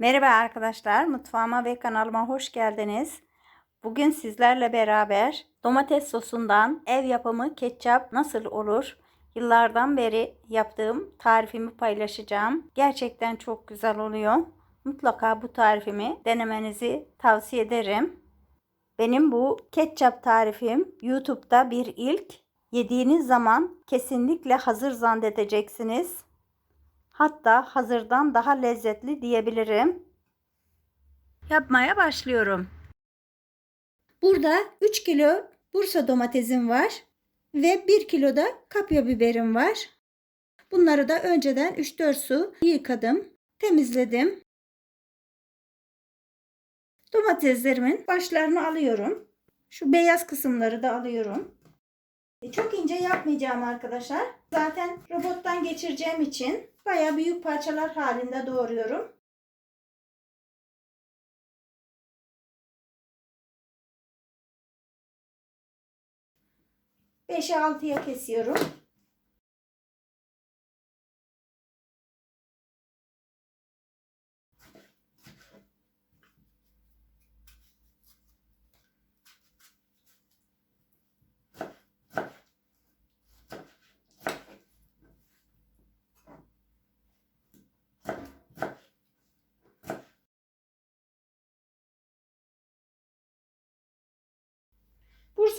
Merhaba arkadaşlar, mutfağıma ve kanalıma hoş geldiniz. Bugün sizlerle beraber domates sosundan ev yapımı ketçap nasıl olur? Yıllardan beri yaptığım tarifimi paylaşacağım. Gerçekten çok güzel oluyor. Mutlaka bu tarifimi denemenizi tavsiye ederim. Benim bu ketçap tarifim YouTube'da bir ilk. Yediğiniz zaman kesinlikle hazır zannedeceksiniz. Hatta hazırdan daha lezzetli diyebilirim. Yapmaya başlıyorum. Burada 3 kilo Bursa domatesim var ve 1 kilo da kapya biberim var. Bunları da önceden 3-4 su yıkadım, temizledim. Domateslerimin başlarını alıyorum. Şu beyaz kısımları da alıyorum. Çok ince yapmayacağım arkadaşlar. Zaten robottan geçireceğim için baya büyük parçalar halinde doğruyorum. Beşe altıya kesiyorum.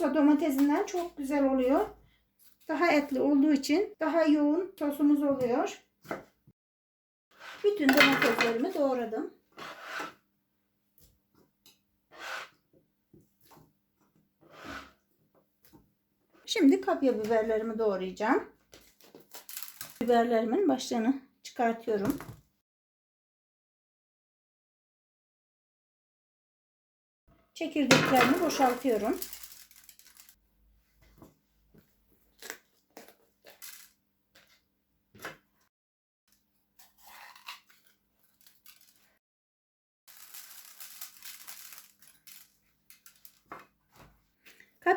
Bursa domatesinden çok güzel oluyor. Daha etli olduğu için daha yoğun sosumuz oluyor. Bütün domateslerimi doğradım. Şimdi kapya biberlerimi doğrayacağım. Biberlerimin başlarını çıkartıyorum. Çekirdeklerini boşaltıyorum.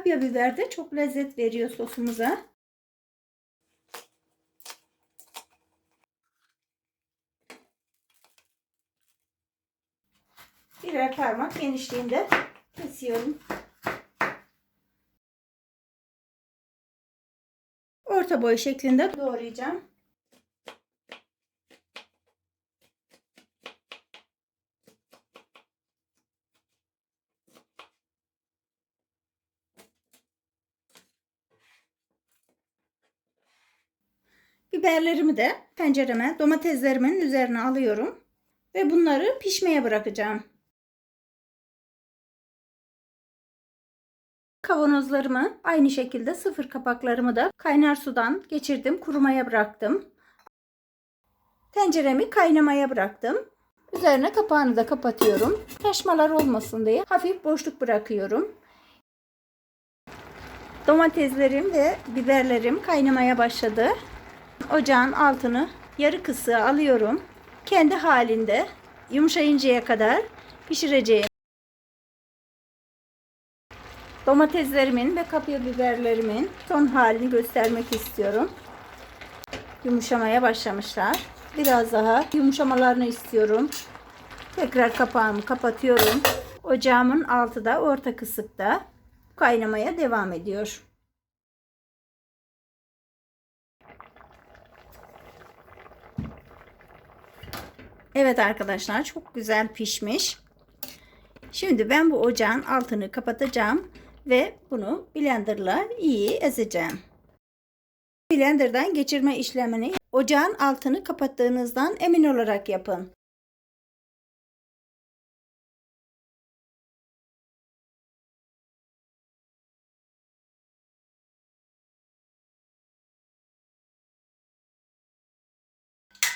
Kapya biber de çok lezzet veriyor sosumuza. Birer parmak genişliğinde kesiyorum. Orta boy şeklinde doğrayacağım. Biberlerimi de tencereme domateslerimin üzerine alıyorum ve bunları pişmeye bırakacağım. Kavanozlarımı aynı şekilde sıfır kapaklarımı da kaynar sudan geçirdim, kurumaya bıraktım. Tenceremi kaynamaya bıraktım. Üzerine kapağını da kapatıyorum. Taşmalar olmasın diye hafif boşluk bırakıyorum. Domateslerim ve biberlerim kaynamaya başladı. Ocağın altını yarı kısığı alıyorum. Kendi halinde yumuşayıncaya kadar pişireceğim. Domateslerimin ve kapya biberlerimin son halini göstermek istiyorum. Yumuşamaya başlamışlar. Biraz daha yumuşamalarını istiyorum. Tekrar kapağımı kapatıyorum. Ocağımın altı da orta kısıkta kaynamaya devam ediyor. Evet arkadaşlar çok güzel pişmiş. Şimdi ben bu ocağın altını kapatacağım ve bunu blenderla iyi ezeceğim. Blenderdan geçirme işlemini ocağın altını kapattığınızdan emin olarak yapın.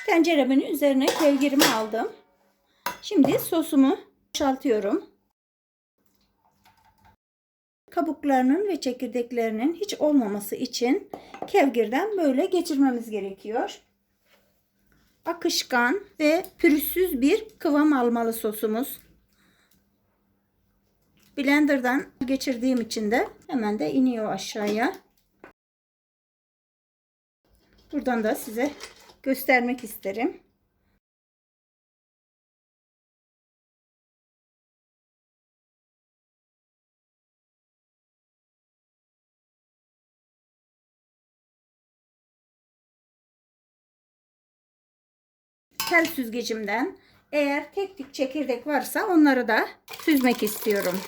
Tenceremin üzerine kevgirimi aldım. Şimdi sosumu boşaltıyorum. Kabuklarının ve çekirdeklerinin hiç olmaması için kevgirden böyle geçirmemiz gerekiyor. Akışkan ve pürüzsüz bir kıvam almalı sosumuz. Blender'dan geçirdiğim için de hemen de iniyor aşağıya. Buradan da size göstermek isterim. tel süzgecimden eğer tek tek çekirdek varsa onları da süzmek istiyorum.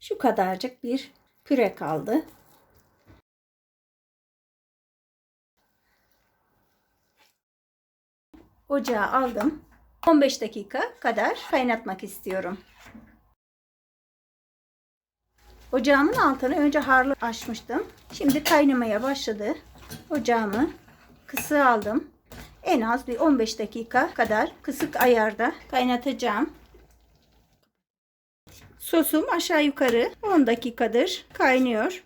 Şu kadarcık bir püre kaldı. Ocağa aldım. 15 dakika kadar kaynatmak istiyorum. Ocağımın altını önce harlı açmıştım. Şimdi kaynamaya başladı. Ocağımı kısığı aldım. En az bir 15 dakika kadar kısık ayarda kaynatacağım. Sosum aşağı yukarı 10 dakikadır kaynıyor.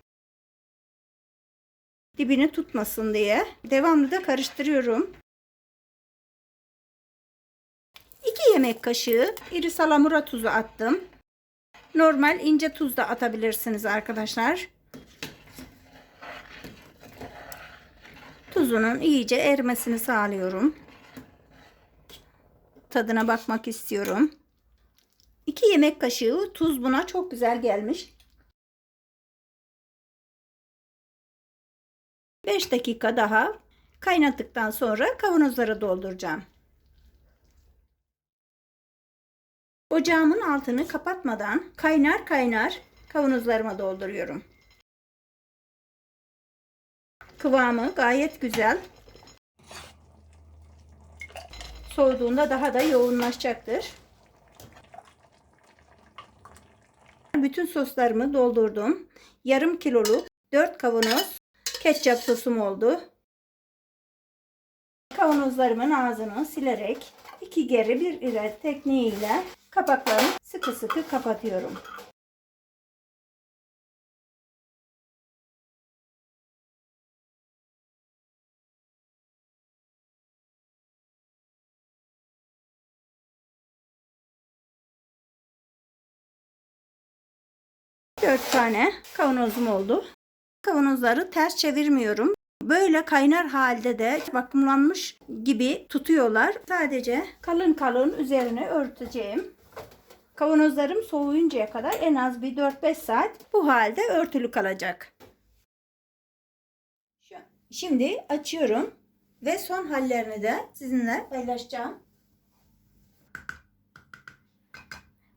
Dibini tutmasın diye devamlı da karıştırıyorum. 2 yemek kaşığı iri salamura tuzu attım. Normal ince tuz da atabilirsiniz arkadaşlar. Tuzunun iyice erimesini sağlıyorum. Tadına bakmak istiyorum. 2 yemek kaşığı tuz buna çok güzel gelmiş. 5 dakika daha kaynattıktan sonra kavanozlara dolduracağım. Ocağımın altını kapatmadan kaynar kaynar kavanozlarıma dolduruyorum. Kıvamı gayet güzel. Soğuduğunda daha da yoğunlaşacaktır. Bütün soslarımı doldurdum. Yarım kiloluk 4 kavanoz ketçap sosum oldu. Kavanozlarımın ağzını silerek iki geri bir ileri tekniğiyle kapaklarını sıkı sıkı kapatıyorum. Dört tane kavanozum oldu. Kavanozları ters çevirmiyorum. Böyle kaynar halde de vakumlanmış gibi tutuyorlar. Sadece kalın kalın üzerine örteceğim. Kavanozlarım soğuyuncaya kadar en az bir 4-5 saat bu halde örtülü kalacak. Şimdi açıyorum ve son hallerini de sizinle paylaşacağım.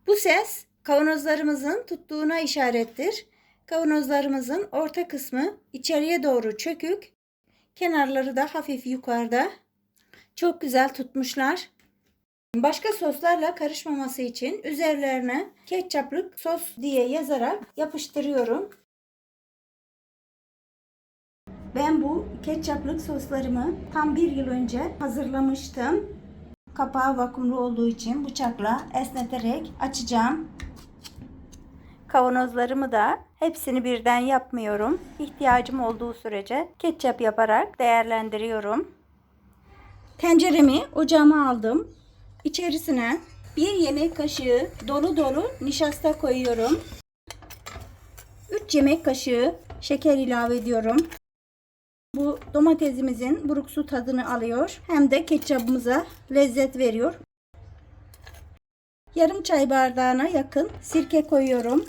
Bu ses kavanozlarımızın tuttuğuna işarettir. Kavanozlarımızın orta kısmı içeriye doğru çökük, kenarları da hafif yukarıda. Çok güzel tutmuşlar. Başka soslarla karışmaması için üzerlerine ketçaplık sos diye yazarak yapıştırıyorum. Ben bu ketçaplık soslarımı tam bir yıl önce hazırlamıştım. Kapağı vakumlu olduğu için bıçakla esneterek açacağım. Kavanozlarımı da hepsini birden yapmıyorum. İhtiyacım olduğu sürece ketçap yaparak değerlendiriyorum. Tenceremi ocağıma aldım. İçerisine bir yemek kaşığı dolu dolu nişasta koyuyorum. 3 yemek kaşığı şeker ilave ediyorum. Bu domatesimizin buruk su tadını alıyor. Hem de ketçabımıza lezzet veriyor. Yarım çay bardağına yakın sirke koyuyorum.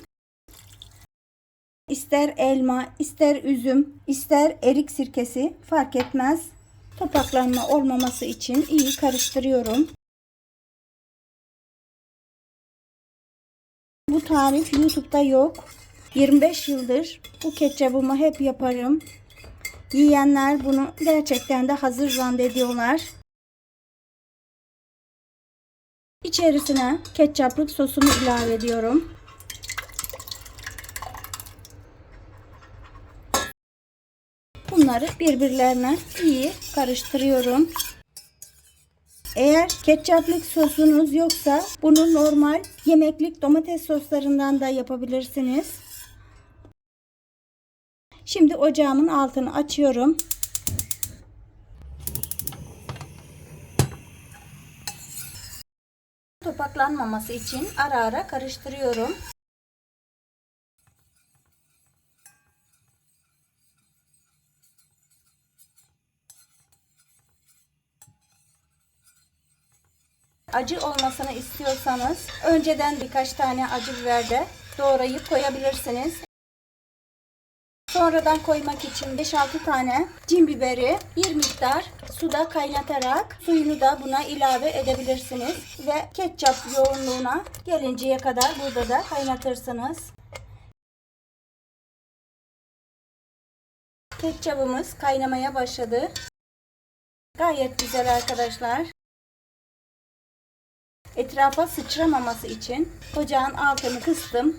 İster elma, ister üzüm, ister erik sirkesi fark etmez. Topaklanma olmaması için iyi karıştırıyorum. Bu tarif YouTube'da yok. 25 yıldır bu ketçabımı hep yaparım. Yiyenler bunu gerçekten de hazır zannediyorlar. İçerisine ketçaplık sosumu ilave ediyorum. Bunları birbirlerine iyi karıştırıyorum. Eğer ketçaplık sosunuz yoksa bunu normal yemeklik domates soslarından da yapabilirsiniz. Şimdi ocağımın altını açıyorum. Topaklanmaması için ara ara karıştırıyorum. Acı olmasını istiyorsanız önceden birkaç tane acı biber de doğrayıp koyabilirsiniz. Sonradan koymak için 5-6 tane cin biberi bir miktar suda kaynatarak suyunu da buna ilave edebilirsiniz. Ve ketçap yoğunluğuna gelinceye kadar burada da kaynatırsınız. Ketçabımız kaynamaya başladı. Gayet güzel arkadaşlar. Etrafa sıçramaması için ocağın altını kıstım.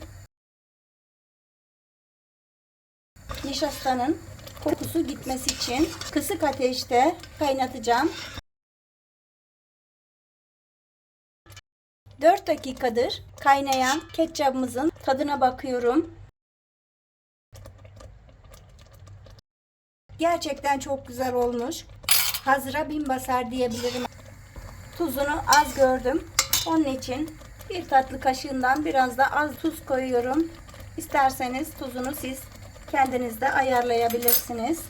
Nişastanın kokusu gitmesi için kısık ateşte kaynatacağım. 4 dakikadır kaynayan ketçabımızın tadına bakıyorum. Gerçekten çok güzel olmuş. Hazıra bin basar diyebilirim. Tuzunu az gördüm. Onun için bir tatlı kaşığından biraz da az tuz koyuyorum. İsterseniz tuzunu siz kendiniz de ayarlayabilirsiniz.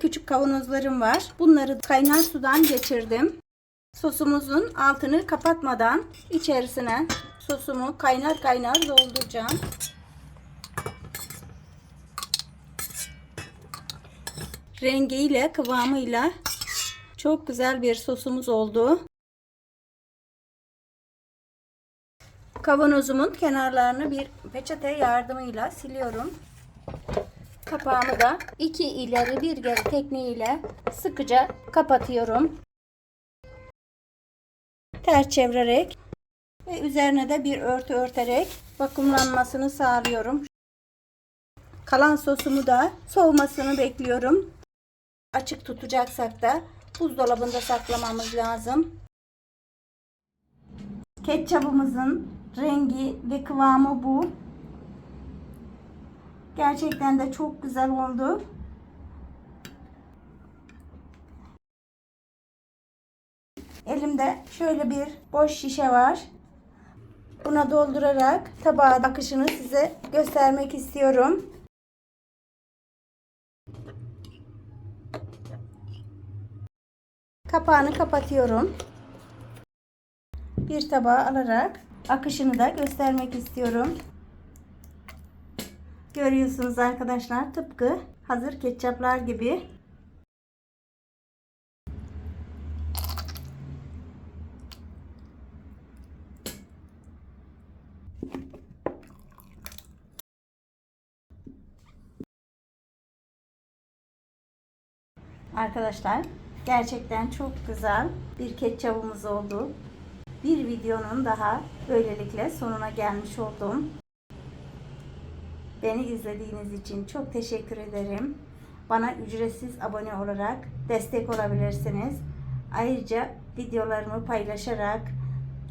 Küçük kavanozlarım var. Bunları kaynar sudan geçirdim. Sosumuzun altını kapatmadan içerisine sosumu kaynar kaynar dolduracağım. rengiyle, kıvamıyla çok güzel bir sosumuz oldu. Kavanozumun kenarlarını bir peçete yardımıyla siliyorum. Kapağımı da iki ileri bir geri tekniğiyle sıkıca kapatıyorum. Ters çevirerek ve üzerine de bir örtü örterek vakumlanmasını sağlıyorum. Kalan sosumu da soğumasını bekliyorum. Açık tutacaksak da buzdolabında saklamamız lazım. Ketçabımızın rengi ve kıvamı bu. Gerçekten de çok güzel oldu. Elimde şöyle bir boş şişe var. Buna doldurarak tabağa akışını size göstermek istiyorum. Kapağını kapatıyorum. Bir tabağa alarak akışını da göstermek istiyorum. Görüyorsunuz arkadaşlar tıpkı hazır ketçaplar gibi. Arkadaşlar gerçekten çok güzel bir ketçabımız oldu. Bir videonun daha böylelikle sonuna gelmiş oldum. Beni izlediğiniz için çok teşekkür ederim. Bana ücretsiz abone olarak destek olabilirsiniz. Ayrıca videolarımı paylaşarak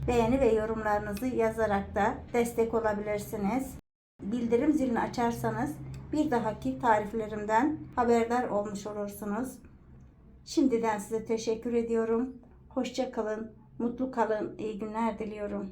beğeni ve yorumlarınızı yazarak da destek olabilirsiniz. Bildirim zilini açarsanız bir dahaki tariflerimden haberdar olmuş olursunuz. Şimdiden size teşekkür ediyorum. Hoşça kalın, mutlu kalın, iyi günler diliyorum.